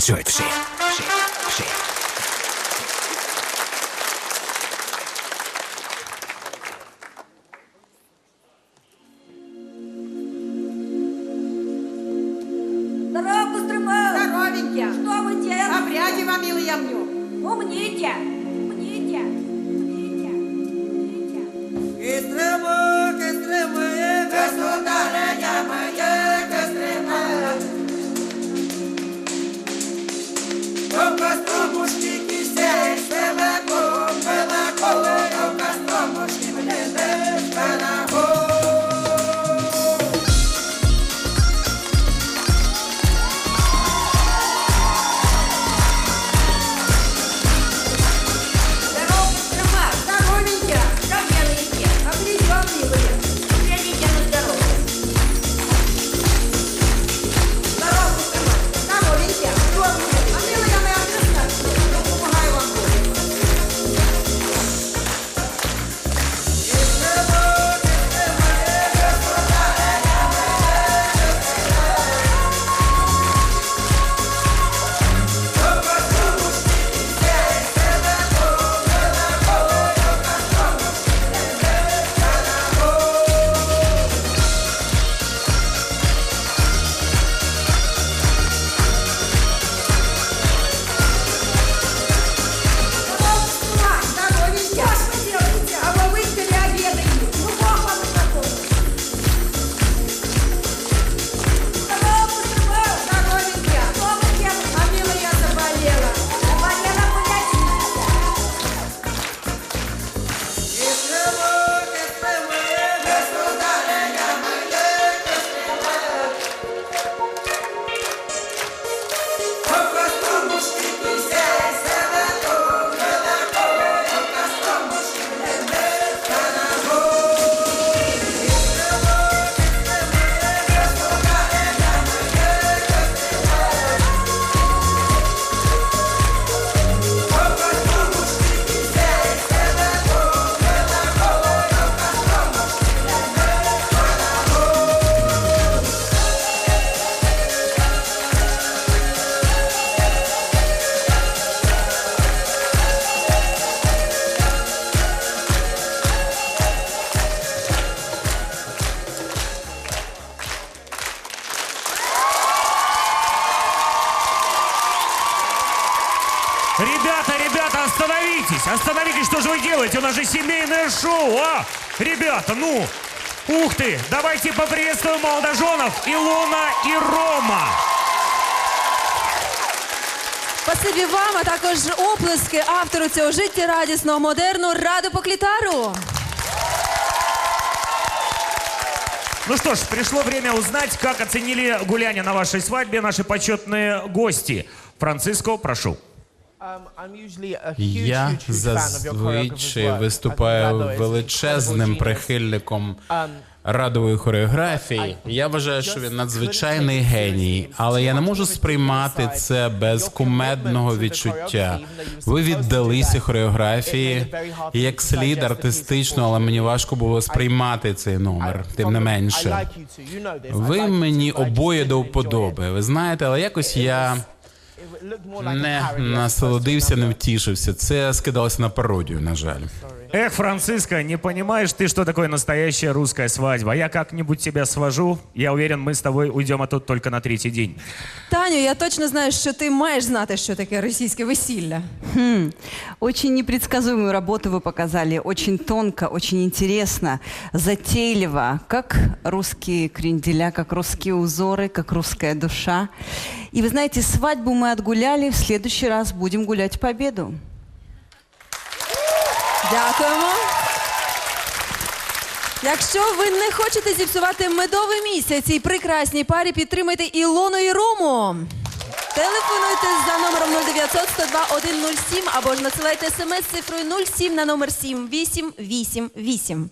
танцюють всі. Всі. Всі. Здорово, Костромал! Здоровенькие. Что вы делаете? Обрядева, милый я мню. Умните! Умните! Ребята, ребята, остановитесь! Остановитесь, что же вы делаете? У нас же семейное шоу, а? Ребята, ну, ух ты! Давайте поприветствуем молодоженов Илона и Рома! Спасибі вам, а також оплески автору цього життєрадісного модерну Раду Поклітару. Ну что ж, пришло время узнать, как оценили гуляние на вашей свадьбе наши почетные гости. Франциско, прошу. Я зазвичай виступаю величезним прихильником радової хореографії. Я вважаю, що він надзвичайний геній, але я не можу сприймати це без кумедного відчуття. Ви віддалися хореографії як слід артистично, але мені важко було сприймати цей номер. Тим не менше, ви мені обоє до вподоби. Ви знаєте, але якось я не насолодився, не втішився. Це скидалося на пародію, на жаль. Эх, Франциско, не понимаешь ты, что такое настоящая русская свадьба? Я как-нибудь тебя свожу. Я уверен, мы с тобой уйдем оттуда только на третий день. Таню, я точно знаю, що ти маєш знати, що таке російське весілля. Хм, Очень непредсказуемую работу вы показали. Очень тонко, очень интересно, затейливо. Как русские кренделя, как русские узоры, как русская душа. И вы знаете, свадьбу мы отгуляли, в следующий раз будем гулять победу. Дякуємо. Якщо ви не хочете зіпсувати медовий місяць цій прекрасній парі, підтримайте Ілону і Рому. Телефонуйте за номером 0900 102 107 або ж надсилайте смс з цифрою 07 на номер 7888.